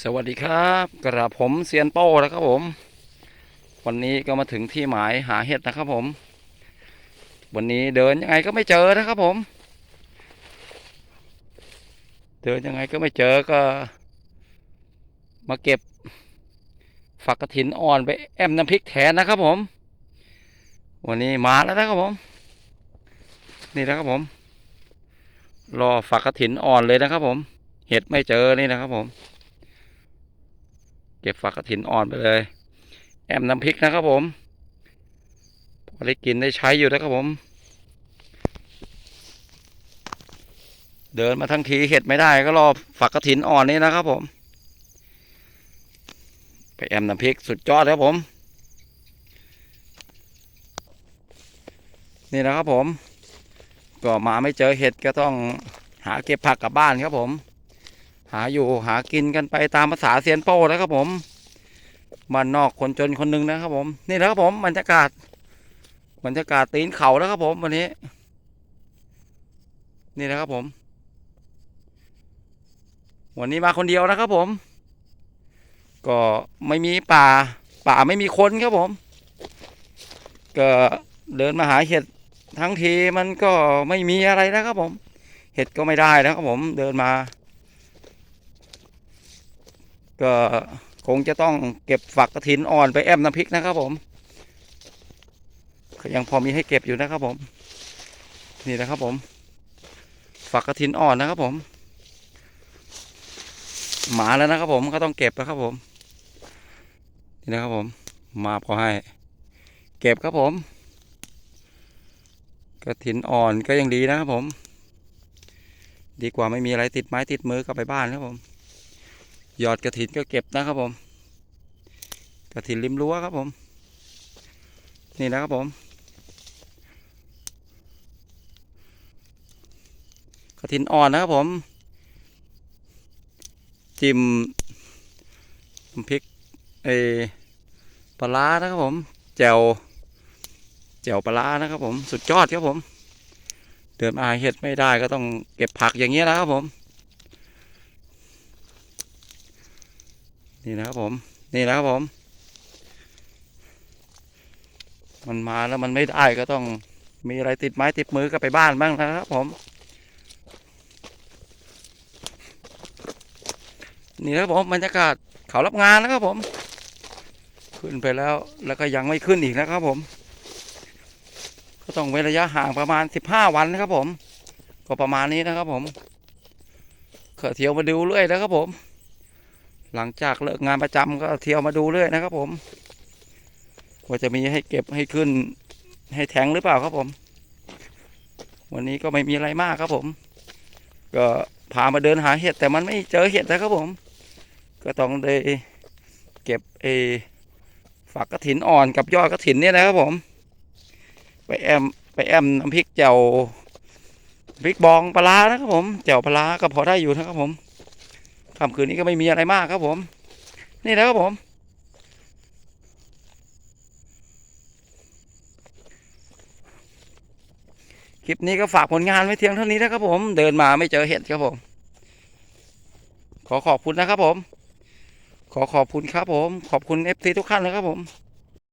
สวัสดีครับกระผมเซียนโป้นะครับผม วันนี้ก็มาถึงที่หมายหาเห็ดนะครับผม วันนี้เดินยังไงก็ไม่เจอนะครับผม เดินยังไงก็ไม่เจอก็ มาเก็บฝักกระถินอ่อนไปแอมน้ำพริกแทนนะครับผม วันนี้มาแล้วนะครับผม นี่นะครับผม รอฝักกระถินอ่อนเลยนะครับผม เห็ดไม่เจอนี่นะครับผม เก็บฝักกระถินอ่อนไปเลย แอมน้ำพริกนะครับผมพอได้กินได้ใช้อยู่นะครับผม เดินมาทั้งทีเห็ดไม่ได้ก็รอฝักกระถินอ่อนนี่นะครับผม ไปแอมน้ำพริกสุดยอดครับผม นี่นะครับผม ก็มาไม่เจอเห็ดก็ต้องหาเก็บผักกลับบ้านครับผม หาอยู่หากินกันไปตามภาษาเซียนโป้นะครับผมบ้านนอกคนจนคนหนึ่งนะครับผม นี่นะครับผมบรรยากาศบรรยากาศตีนเขาแล้วครับผมวันนี้ นี่นะครับผม วันนี้มาคนเดียวนะครับผม ก็ไม่มีป่า ป่าไม่มีคนครับผม ก็เดินมาหาเห็ดทั้งทีมันก็ไม่มีอะไรนะครับผม เห็ดก็ไม่ได้นะครับผมเดินมา ก็คงจะต้องเก็บฝักกระถินอ่อนไปแอมน้ำพริกนะครับผมยังพอมีให้เก็บอยู่นะครับผม นี่นะครับผม ฝักกระถินอ่อนนะครับผม หมาแล้วนะครับผมก็ต้องเก็บนะครับผม นี่นะครับผม มาพอให้ เก็บครับผมกระถินอ่อนก็ยังดีนะครับผม ดีกว่าไม่มีอะไรติดไม้ติดมือกลับไปบ้านครับผม ยอดกระถินก็เก็บนะครับผม กระถินริมรั้วครับผม นี่นะครับผม กระถินอ่อนนะครับผม จิ้มพริกเอปลาร้านะครับผมแจ่วแจ่วปลาร้านะครับผม สุดยอดครับผม เดินมาหาเห็ดไม่ได้ก็ต้องเก็บผักอย่างเงี้ยนะครับผม นี่นะครับผม นี่นะครับผม มันมาแล้วมันไม่ได้ก็ต้องมีอะไรติดไม้ติดมือกลับไปบ้านบ้างนะครับผม นี่นะครับผมบรรยากาศเขารับงานนะครับผม ขึ้นไปแล้วแล้วก็ยังไม่ขึ้นอีกนะครับผม ก็ต้องเว้นระยะห่างประมาณสิบห้าวันนะครับผม ก็ประมาณนี้นะครับผมเขอเที่ยวมาดูเรื่อยนะครับผม หลังจากเลิกงานประจำก็เที่ยวมาดูเรื่อยนะครับผมว่าจะมีให้เก็บให้ขึ้น ให้แทงหรือเปล่าครับผม วันนี้ก็ไม่มีอะไรมากครับผม ก็พามาเดินหาเห็ดแต่มันไม่เจอเห็ดนะครับผม ก็ต้องได้เก็บเอฝักกระถินอ่อนกับยอดกระถินเนี่ยนะครับผม ไปแอมไปแอมน้ำพริกเจียวพริกบองปลาร้านะครับผมเจียวปลาร้าก็พอได้อยู่นะครับผม ค่ำคืนนี้ก็ไม่มีอะไรมากครับผม นี่แล้วครับผม คลิปนี้ก็ฝากผลงานไว้เพียงเท่านี้นะครับผม เดินมาไม่เจอเห็ดครับผม ขอขอบคุณนะครับผม ขอขอบคุณครับผม ขอบคุณเอฟซีทุกท่านเลยครับผม